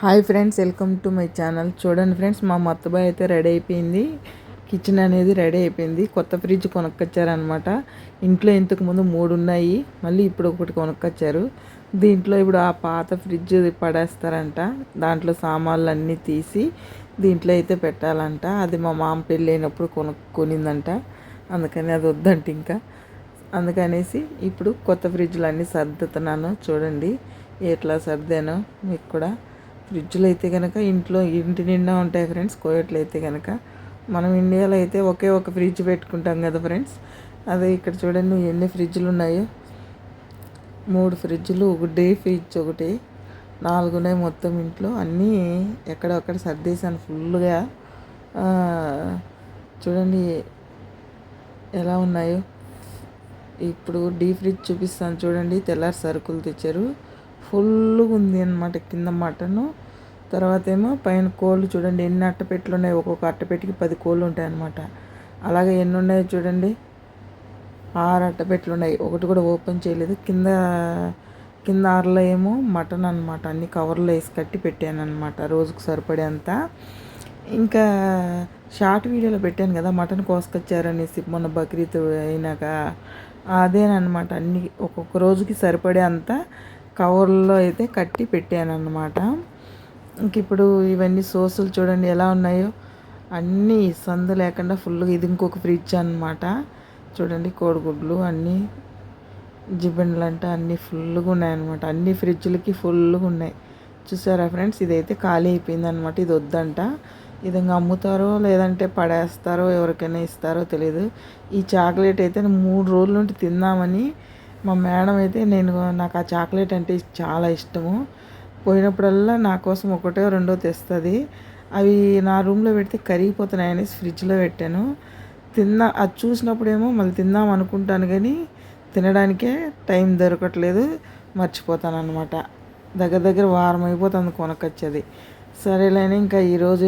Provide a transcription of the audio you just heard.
Hi friends welcome to my channel. చూడండి friends మా మత్తబాయ్ అయితే రెడీ అయిపోయింది. కిచెన్ అనేది రెడీ అయిపోయింది. కొత్త ఫ్రిడ్జ్ కొనుక్కొచ్చారనమాట ఇంట్లో ఇంతకు ముందు మూడు ఉన్నాయి. మళ్ళీ ఇప్పుడు ఒకటి కొనుక్కొచ్చారు. దీంట్లో ఇప్పుడు ఆ పాత ఫ్రిడ్జ్ పడేస్తారంట. దాంట్లో సామాన్లు అన్నీ తీసి దీంట్లో అయితే పెట్టాలంట. అది మా మామ పెళ్ళి అయినప్పుడు కొనుక్కొనిందంట అందుకని అది వద్దంట ఇంకా. అందుకనేసి ఇప్పుడు కొత్త ఫ్రిడ్జ్లు అన్నీ సర్దుతున్నాను. చూడండి ఎట్లా సర్దానో మీకు కూడా. ఫ్రిడ్జ్లు అయితే కనుక ఇంట్లో ఇంటి నిండా ఉంటాయి ఫ్రెండ్స్ కోయట్లు అయితే కనుక మనం ఇండియాలో అయితే ఒకే ఒక ఫ్రిడ్జ్ పెట్టుకుంటాం కదా ఫ్రెండ్స్. అదే ఇక్కడ చూడండి ఎన్ని ఫ్రిడ్జ్లు ఉన్నాయో. మూడు ఫ్రిడ్జ్లు ఒక డే ఫ్రిడ్జ్ ఒకటి నాలుగు ఉన్నాయి మొత్తం ఇంట్లో. అన్నీ ఎక్కడొక్కడ సర్దేశాను ఫుల్గా. చూడండి ఎలా ఉన్నాయో. ఇప్పుడు డీ ఫ్రిడ్జ్ చూపిస్తాను చూడండి తెల్లారి సరుకులు తెచ్చారు. ఫుల్గా ఉంది అనమాట కింద మటను. తర్వాత ఏమో పైన కోళ్ళు చూడండి ఎన్ని అట్టపెట్లు ఉన్నాయి ఒక్కొక్క అట్టపెట్టికి పది కోళ్ళు ఉంటాయి అనమాట అలాగే ఎన్ని ఉన్నాయో చూడండి ఆరు అట్టపెట్లు ఉన్నాయి ఒకటి కూడా ఓపెన్ చేయలేదు. కింద కింద ఆరులో ఏమో మటన్ అనమాట అన్ని కవర్లో వేసి కట్టి పెట్టాను అనమాట రోజుకు సరిపడేంత. ఇంకా షార్ట్ వీడియోలో పెట్టాను కదా మటన్ కోసుకొచ్చారనేసి మొన్న బక్రీద్ అయినాక. అదేనమాట అన్ని ఒక్కొక్క రోజుకి సరిపడే అంత కవర్లో అయితే కట్టి పెట్టాను అన్నమాట ఇంక ఇప్పుడు ఇవన్నీ సోసులు చూడండి ఎలా ఉన్నాయో. అన్నీ సందు లేకుండా ఫుల్గా ఇది ఇంకొక ఫ్రిడ్జ్ అనమాట చూడండి కోడిగుడ్లు అన్నీ జిబెండ్లు అంటే అన్నీ ఫుల్గా ఉన్నాయన్నమాట. అన్ని ఫ్రిడ్జ్లకి ఫుల్గా ఉన్నాయి. చూసారా ఫ్రెండ్స్? ఇదైతే ఖాళీ అయిపోయింది అనమాట ఇది వద్దంట. ఇది అమ్ముతారో లేదంటే పడేస్తారో ఎవరికైనా ఇస్తారో తెలియదు ఈ చాక్లెట్ అయితే మూడు రోజుల నుండి తిందామని మా మేడం అయితే నేను నాకు ఆ చాక్లెట్ అంటే చాలా ఇష్టము. పోయినప్పుడల్లా నా కోసం ఒకటో రెండో తెస్తుంది. అవి నా రూమ్లో పెడితే కరిగిపోతున్నాయి అనేసి ఫ్రిడ్జ్లో పెట్టాను. తిన్నా అది చూసినప్పుడేమో మళ్ళీ తిందాం అనుకుంటాను కానీ తినడానికే టైం దొరకట్లేదు. మర్చిపోతాను అనమాట దగ్గర దగ్గర వారం అయిపోతుంది కొనకొచ్చేది. సరేలేని ఇంకా ఈరోజు